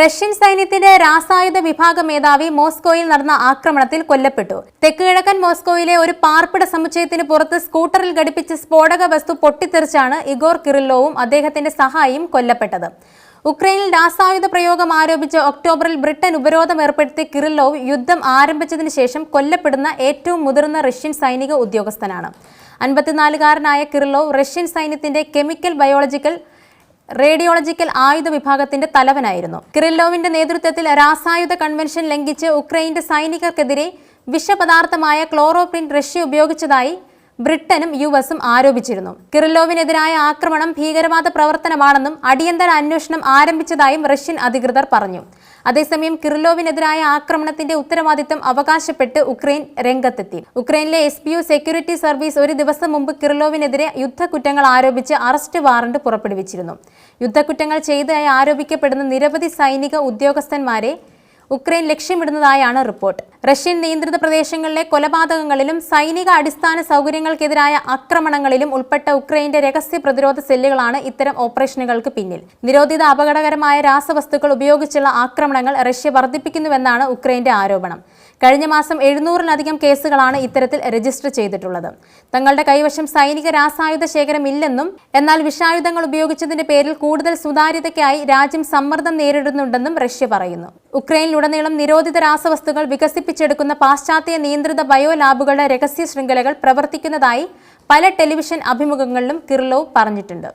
Russian സൈന്യത്തിന്റെ രാസായുധ വിഭാഗ മേധാവി മോസ്കോയിൽ നടന്ന ആക്രമണത്തിൽ കൊല്ലപ്പെട്ടു. തെക്കുകിഴക്കൻ മോസ്കോയിലെ ഒരു പാർപ്പിട സമുച്ചയത്തിന് പുറത്ത് സ്കൂട്ടറിൽ ഘടിപ്പിച്ച സ്ഫോടക വസ്തു പൊട്ടിത്തെറിച്ചാണ് ഇഗോർ കിറില്ലോവും അദ്ദേഹത്തിന്റെ സഹായിയും കൊല്ലപ്പെട്ടത്. ഉക്രൈനിൽ രാസായുധ പ്രയോഗം ആരോപിച്ച് ഒക്ടോബറിൽ ബ്രിട്ടൻ ഉപരോധം ഏർപ്പെടുത്തിയ കിറില്ലോവ് യുദ്ധം ആരംഭിച്ചതിന് ശേഷം കൊല്ലപ്പെടുന്ന ഏറ്റവും മുതിർന്ന റഷ്യൻ സൈനിക ഉദ്യോഗസ്ഥനാണ്. അൻപത്തിനാലുകാരനായ കിറില്ലോവ് റഷ്യൻ സൈന്യത്തിന്റെ കെമിക്കൽ ബയോളജിക്കൽ റേഡിയോളജിക്കൽ ആയുധ വിഭാഗത്തിന്റെ തലവനായിരുന്നു. കിറില്ലോവിന്റെ നേതൃത്വത്തിൽ രാസായുധ കൺവെൻഷൻ ലംഘിച്ച് ഉക്രൈന്റെ സൈനികർക്കെതിരെ വിഷപദാർത്ഥമായ ക്ലോറോപ്രിൻ റഷ്യ ഉപയോഗിച്ചതായി ബ്രിട്ടനും യു എസും ആരോപിച്ചിരുന്നു. കിറിലോവിനെതിരായ ആക്രമണം ഭീകരവാദ പ്രവർത്തനമാണെന്നും അടിയന്തര അന്വേഷണം ആരംഭിച്ചതായും റഷ്യൻ അധികൃതർ പറഞ്ഞു. അതേസമയം കിറിലോവിനെതിരായ ആക്രമണത്തിന്റെ ഉത്തരവാദിത്തം അവകാശപ്പെട്ട് ഉക്രൈൻ രംഗത്തെത്തി. ഉക്രൈനിലെ S P U security service ഒരു ദിവസം മുമ്പ് കിറിലോവിനെതിരെ യുദ്ധക്കുറ്റങ്ങൾ ആരോപിച്ച് അറസ്റ്റ് വാറണ്ട് പുറപ്പെടുവിച്ചിരുന്നു. യുദ്ധക്കുറ്റങ്ങൾ ചെയ്തതായി ആരോപിക്കപ്പെടുന്ന നിരവധി സൈനിക ഉദ്യോഗസ്ഥന്മാരെ ഉക്രൈൻ ലക്ഷ്യമിടുന്നതായാണ് റിപ്പോർട്ട്. റഷ്യൻ നിയന്ത്രിത പ്രദേശങ്ങളിലെ കൊലപാതകങ്ങളിലും സൈനിക അടിസ്ഥാന സൗകര്യങ്ങൾക്കെതിരായ ആക്രമണങ്ങളിലും ഉൾപ്പെട്ട ഉക്രൈന്റെ രഹസ്യ പ്രതിരോധ സെല്ലുകളാണ് ഇത്തരം ഓപ്പറേഷനുകൾക്ക് പിന്നിൽ. നിരോധിത അപകടകരമായ രാസവസ്തുക്കൾ ഉപയോഗിച്ചുള്ള ആക്രമണങ്ങൾ റഷ്യ വർദ്ധിപ്പിക്കുന്നുവെന്നാണ് ഉക്രൈന്റെ ആരോപണം. കഴിഞ്ഞ മാസം എഴുന്നൂറിലധികം കേസുകളാണ് ഇത്തരത്തിൽ രജിസ്റ്റർ ചെയ്തിട്ടുള്ളത്. തങ്ങളുടെ കൈവശം സൈനിക രാസായുധ ശേഖരം ഇല്ലെന്നും എന്നാൽ വിഷായുധങ്ങൾ ഉപയോഗിച്ചതിന്റെ പേരിൽ കൂടുതൽ സുതാര്യതയ്ക്കായി രാജ്യം സമ്മർദ്ദം നേരിടുന്നുണ്ടെന്നും റഷ്യ പറയുന്നു. ഉക്രൈനിലുടനീളം നിരോധിത രാസവസ്തുക്കൾ വികസിപ്പിച്ചെടുക്കുന്ന പാശ്ചാത്യ നിയന്ത്രിത ബയോ ലാബുകളുടെ രഹസ്യ ശൃംഖലകൾ പ്രവർത്തിക്കുന്നതായി പല ടെലിവിഷൻ അഭിമുഖങ്ങളിലും കിർലോവ് പറഞ്ഞിട്ടുണ്ട്.